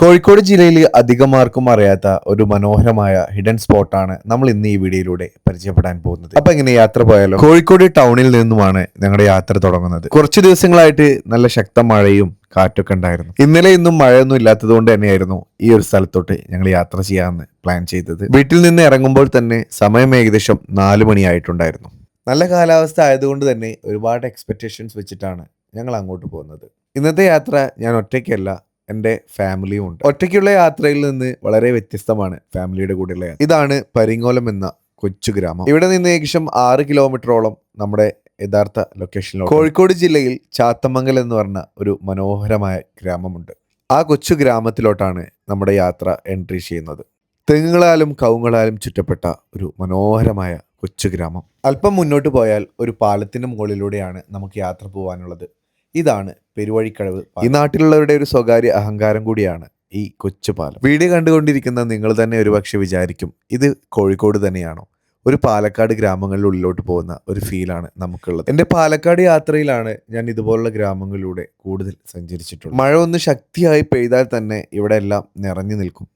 കോഴിക്കോട് ജില്ലയിൽ അധികമാർക്കും അറിയാത്ത ഒരു മനോഹരമായ ഹിഡൻ സ്പോട്ടാണ് നമ്മൾ ഇന്ന് ഈ വീഡിയോയിലൂടെ പരിചയപ്പെടാൻ പോകുന്നത്. അപ്പൊ എങ്ങനെ യാത്ര പോയാലോ കോഴിക്കോട് ടൗണിൽ നിന്നുമാണ് ഞങ്ങളുടെ യാത്ര തുടങ്ങുന്നത്. കുറച്ച് ദിവസങ്ങളായിട്ട് നല്ല ശക്ത മഴയും കാറ്റൊക്കെ ഉണ്ടായിരുന്നു. ഇന്നലെ ഇന്നും മഴയൊന്നും ഇല്ലാത്തത് കൊണ്ട് തന്നെയായിരുന്നു ഈ ഒരു സ്ഥലത്തോട്ട് ഞങ്ങൾ യാത്ര ചെയ്യാമെന്ന് പ്ലാൻ ചെയ്തത്. വീട്ടിൽ നിന്ന് ഇറങ്ങുമ്പോൾ തന്നെ സമയം ഏകദേശം നാലു മണിയായിട്ടുണ്ടായിരുന്നു. നല്ല കാലാവസ്ഥ ആയതുകൊണ്ട് തന്നെ ഒരുപാട് എക്സ്പെക്ടേഷൻസ് വെച്ചിട്ടാണ് ഞങ്ങൾ അങ്ങോട്ട് പോകുന്നത്. ഇന്നത്തെ യാത്ര ഞാൻ ഒറ്റയ്ക്കല്ല എന്റെ ഫാമിലിയും ഉണ്ട് ഒറ്റയ്ക്കുള്ള യാത്രയിൽ നിന്ന് വളരെ വ്യത്യസ്തമാണ് ഫാമിലിയുടെ കൂടെയുള്ള യാത്ര. ഇതാണ് പരിങ്ങോലം എന്ന കൊച്ചു ഗ്രാമം. ഇവിടെ നിന്ന് ഏകദേശം ആറ് കിലോമീറ്ററോളം നമ്മുടെ യഥാർത്ഥ ലൊക്കേഷനിലാണ് കോഴിക്കോട് ജില്ലയിൽ ചാത്തമംഗൽ എന്ന് പറഞ്ഞ ഒരു മനോഹരമായ ഗ്രാമമുണ്ട്. ആ കൊച്ചു ഗ്രാമത്തിലോട്ടാണ് നമ്മുടെ യാത്ര എൻട്രി ചെയ്യുന്നത്. തെങ്ങുകളാലും കവുങ്ങളാലും ചുറ്റപ്പെട്ട ഒരു മനോഹരമായ കൊച്ചു ഗ്രാമം. അല്പം മുന്നോട്ട് പോയാൽ ഒരു പാലത്തിന്റെ മുകളിലൂടെയാണ് നമുക്ക് യാത്ര പോകാനുള്ളത്. ഇതാണ് പെരുവഴിക്കഴവ് ഈ നാട്ടിലുള്ളവരുടെ ഒരു സ്വകാര്യ അഹങ്കാരം കൂടിയാണ് ഈ കൊച്ചു പാലം. വീഡിയോ കണ്ടുകൊണ്ടിരിക്കുന്ന നിങ്ങൾ തന്നെ ഒരുപക്ഷെ വിചാരിക്കും ഇത് കോഴിക്കോട് തന്നെയാണോ? ഒരു പാലക്കാട് ഗ്രാമങ്ങളിൽ ഉള്ളിലോട്ട് പോകുന്ന ഒരു ഫീലാണ് നമുക്കുള്ളത്. എന്റെ പാലക്കാട് യാത്രയിലാണ് ഞാൻ ഇതുപോലുള്ള ഗ്രാമങ്ങളിലൂടെ കൂടുതൽ സഞ്ചരിച്ചിട്ടുള്ളത്. മഴ ഒന്ന് ശക്തിയായി പെയ്താൽ തന്നെ ഇവിടെ എല്ലാം നിറഞ്ഞു നിൽക്കും.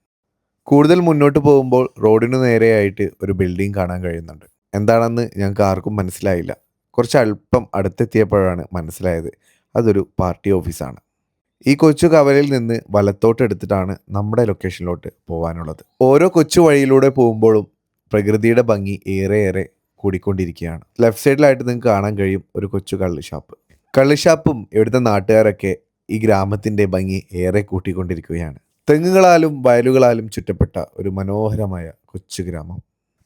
കൂടുതൽ മുന്നോട്ട് പോകുമ്പോൾ റോഡിന് നേരെയായിട്ട് ഒരു ബിൽഡിംഗ് കാണാൻ കഴിയുന്നുണ്ട്. എന്താണെന്ന് ഞങ്ങൾക്ക് ആർക്കും മനസ്സിലായില്ല. കുറച്ച് അല്പം അടുത്തെത്തിയപ്പോഴാണ് മനസ്സിലായത്. അതൊരു പാർട്ടി ഓഫീസാണ്. ഈ കൊച്ചു കവലയിൽ നിന്ന് വലത്തോട്ട് എടുത്തിട്ടാണ് നമ്മുടെ ലൊക്കേഷനിലോട്ട് പോകാനുള്ളത് ഓരോ കൊച്ചു വഴിയിലൂടെ പോകുമ്പോഴും പ്രകൃതിയുടെ ഭംഗി ഏറെ ഏറെയേറെ കൂടിക്കൊണ്ടിരിക്കുകയാണ്. ലെഫ്റ്റ് സൈഡിലായിട്ട് നിങ്ങൾക്ക് കാണാൻ കഴിയും ഒരു കൊച്ചു കള്ള് ഷാപ്പ്. കള്ള് ഷാപ്പും ഇവിടുത്തെ നാട്ടുകാരൊക്കെ ഈ ഗ്രാമത്തിന്റെ ഭംഗി ഏറെ കൂട്ടിക്കൊണ്ടിരിക്കുകയാണ്. തെങ്ങുകളാലും വയലുകളാലും ചുറ്റപ്പെട്ട ഒരു മനോഹരമായ കൊച്ചു ഗ്രാമം.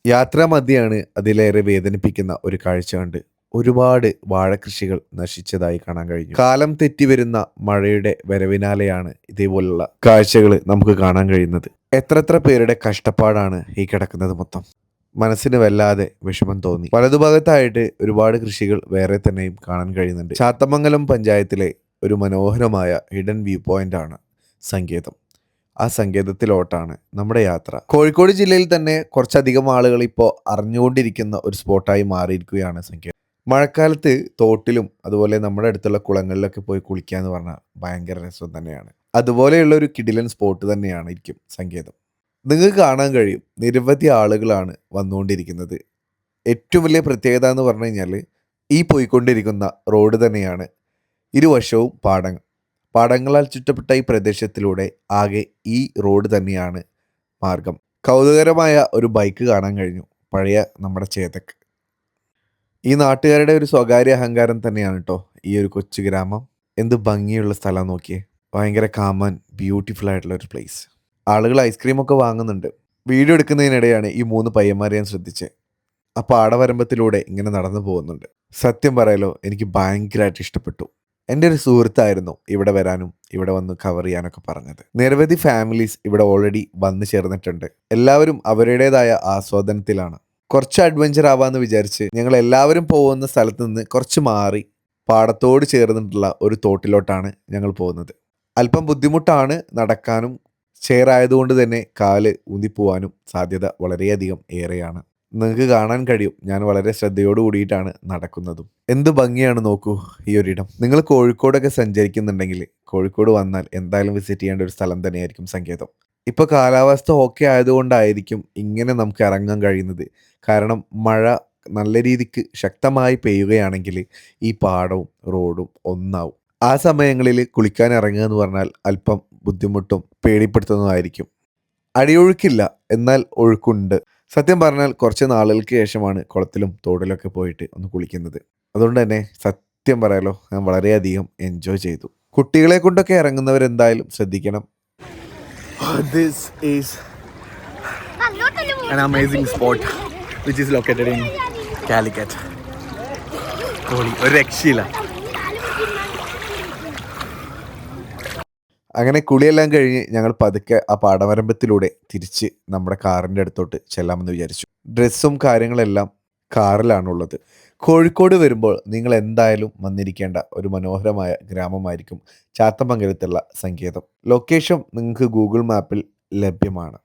യാത്രാമധ്യയാണ് അതിലേറെ വേദനിപ്പിക്കുന്ന ഒരു കാഴ്ച കണ്ട് ഒരുപാട് വാഴകൃഷികൾ നശിച്ചതായി കാണാൻ കഴിഞ്ഞു. കാലം തെറ്റി വരുന്ന മഴയുടെ വരവിനാലെയാണ് ഇതേപോലുള്ള കാഴ്ചകൾ നമുക്ക് കാണാൻ കഴിയുന്നത്. എത്രത്ര പേരുടെ കഷ്ടപ്പാടാണ് ഈ കിടക്കുന്നത് മൊത്തം? മനസ്സിന് വല്ലാതെ വിഷമം തോന്നി. വലതുഭാഗത്തായിട്ട് ഒരുപാട് കൃഷികൾ വേറെ തന്നെയും കാണാൻ കഴിയുന്നുണ്ട്. ചാത്തമംഗലം പഞ്ചായത്തിലെ ഒരു മനോഹരമായ ഹിഡൻ വ്യൂ പോയിന്റ് ആണ് സങ്കേതം. ആ സങ്കേതത്തിലോട്ടാണ് നമ്മുടെ യാത്ര. കോഴിക്കോട് ജില്ലയിൽ തന്നെ കുറച്ചധികം ആളുകൾ ഇപ്പോൾ അറിഞ്ഞുകൊണ്ടിരിക്കുന്ന ഒരു സ്പോട്ടായി മാറിയിരിക്കുകയാണ് സങ്കേതം. മഴക്കാലത്ത് തോട്ടിലും അതുപോലെ നമ്മുടെ അടുത്തുള്ള കുളങ്ങളിലൊക്കെ പോയി കുളിക്കുക എന്ന് പറഞ്ഞാൽ ഭയങ്കര രസം തന്നെയാണ്. അതുപോലെയുള്ള ഒരു കിടിലൻ സ്പോട്ട് തന്നെയാണ് ഇരിക്കും സങ്കേതം. നിങ്ങൾക്ക് കാണാൻ കഴിയും നിരവധി ആളുകളാണ് വന്നുകൊണ്ടിരിക്കുന്നത്. ഏറ്റവും വലിയ പ്രത്യേകത എന്ന് പറഞ്ഞു കഴിഞ്ഞാൽ ഈ പോയിക്കൊണ്ടിരിക്കുന്ന റോഡ് തന്നെയാണ്. ഇരുവശവും പാടങ്ങൾ പാടങ്ങളാൽ ചുറ്റപ്പെട്ട ഈ പ്രദേശത്തിലൂടെ ആകെ ഈ റോഡ് തന്നെയാണ് മാർഗം. കൗതുകരമായ ഒരു ബൈക്ക് കാണാൻ കഴിഞ്ഞു. പഴയ നമ്മുടെ ചേതക്ക് ഈ നാട്ടുകാരുടെ ഒരു സ്വകാര്യ അഹങ്കാരം തന്നെയാണ് കേട്ടോ ഈ ഒരു കൊച്ചു ഗ്രാമം. എന്ത് ഭംഗിയുള്ള സ്ഥലം നോക്കിയേ. ഭയങ്കര കാമൻ ബ്യൂട്ടിഫുൾ ആയിട്ടുള്ള ഒരു പ്ലേസ് ആളുകൾ ഐസ്ക്രീം ഒക്കെ വാങ്ങുന്നുണ്ട്. വീഡിയോ എടുക്കുന്നതിനിടെയാണ് ഈ മൂന്ന് പയ്യന്മാരെ ഞാൻ ശ്രദ്ധിച്ചത് ആ പാടവരമ്പത്തിലൂടെ ഇങ്ങനെ നടന്നു പോകുന്നുണ്ട്. സത്യം പറയാലോ എനിക്ക് ഭയങ്കരമായിട്ട് ഇഷ്ടപ്പെട്ടു. എന്റെ ഒരു സുഹൃത്തായിരുന്നു ഇവിടെ വരാനും ഇവിടെ വന്ന് കവർ ചെയ്യാനൊക്കെ പറഞ്ഞത്. നിരവധി ഫാമിലീസ് ഇവിടെ ഓൾറെഡി വന്നു ചേർന്നിട്ടുണ്ട്. എല്ലാവരും അവരുടേതായ ആസ്വാദനത്തിലാണ്. കുറച്ച് അഡ്വഞ്ചർ ആവാന്ന് വിചാരിച്ച് ഞങ്ങൾ എല്ലാവരും പോകുന്ന സ്ഥലത്ത് നിന്ന് കുറച്ച് മാറി പാടത്തോട് ചേർന്നിട്ടുള്ള ഒരു തോട്ടിലോട്ടാണ് ഞങ്ങൾ പോകുന്നത്. അല്പം ബുദ്ധിമുട്ടാണ് നടക്കാനും ചെയറായതുകൊണ്ട് തന്നെ കാൽ ഊന്നിപ്പോവാനും സാധ്യത വളരെയധികം ഏറെയാണ്. നിങ്ങൾക്ക് കാണാൻ കഴിയും ഞാൻ വളരെ ശ്രദ്ധയോട് കൂടിയിട്ടാണ് നടക്കുന്നതും. എന്ത് ഭംഗിയാണ് നോക്കൂ ഈ ഒരിടം. നിങ്ങൾ കോഴിക്കോടൊക്കെ സഞ്ചരിക്കുന്നുണ്ടെങ്കിൽ കോഴിക്കോട് വന്നാൽ എന്തായാലും വിസിറ്റ് ചെയ്യേണ്ട ഒരു സ്ഥലം തന്നെയായിരിക്കും സങ്കേതം. ഇപ്പോൾ കാലാവസ്ഥ ഓക്കെ ആയതുകൊണ്ടായിരിക്കും ഇങ്ങനെ നമുക്ക് ഇറങ്ങാൻ കഴിയുന്നത്. കാരണം മഴ നല്ല രീതിക്ക് ശക്തമായി പെയ്യുകയാണെങ്കിൽ ഈ പാടവും റോഡും ഒന്നാവും. ആ സമയങ്ങളിൽ കുളിക്കാൻ ഇറങ്ങുക എന്ന് പറഞ്ഞാൽ അല്പം ബുദ്ധിമുട്ടും പേടിപ്പെടുത്തുന്നതായിരിക്കും അടിയൊഴുക്കില്ല എന്നാൽ ഒഴുക്കുണ്ട്. സത്യം പറഞ്ഞാൽ കുറച്ച് നാളുകൾക്ക് ശേഷമാണ് കുളത്തിലും തോടിലൊക്കെ പോയിട്ട് ഒന്ന് കുളിക്കുന്നത്. അതുകൊണ്ട് തന്നെ സത്യം പറയാലോ ഞാൻ വളരെയധികം എൻജോയ് ചെയ്തു. കുട്ടികളെ കൊണ്ടൊക്കെ ഇറങ്ങുന്നവരെന്തായാലും ശ്രദ്ധിക്കണം. This is an amazing spot which is located in Calicut. അങ്ങനെ കുളിയെല്ലാം കഴിഞ്ഞ് ഞങ്ങൾ പതുക്കെ ആ പാടവരമ്പത്തിലൂടെ തിരിച്ച് നമ്മുടെ കാറിന്റെ അടുത്തോട്ട് ചെല്ലാമെന്ന് വിചാരിച്ചു. ഡ്രസ്സും കാര്യങ്ങളെല്ലാം കാറിലാണുള്ളത്. കോഴിക്കോട് വരുമ്പോൾ നിങ്ങൾ എന്തായാലും വന്നിരിക്കേണ്ട ഒരു മനോഹരമായ ഗ്രാമമായിരിക്കും ചാത്തമംഗലത്തുള്ള സങ്കേതം ലൊക്കേഷൻ നിങ്ങൾക്ക് ഗൂഗിൾ മാപ്പിൽ ലഭ്യമാണ്.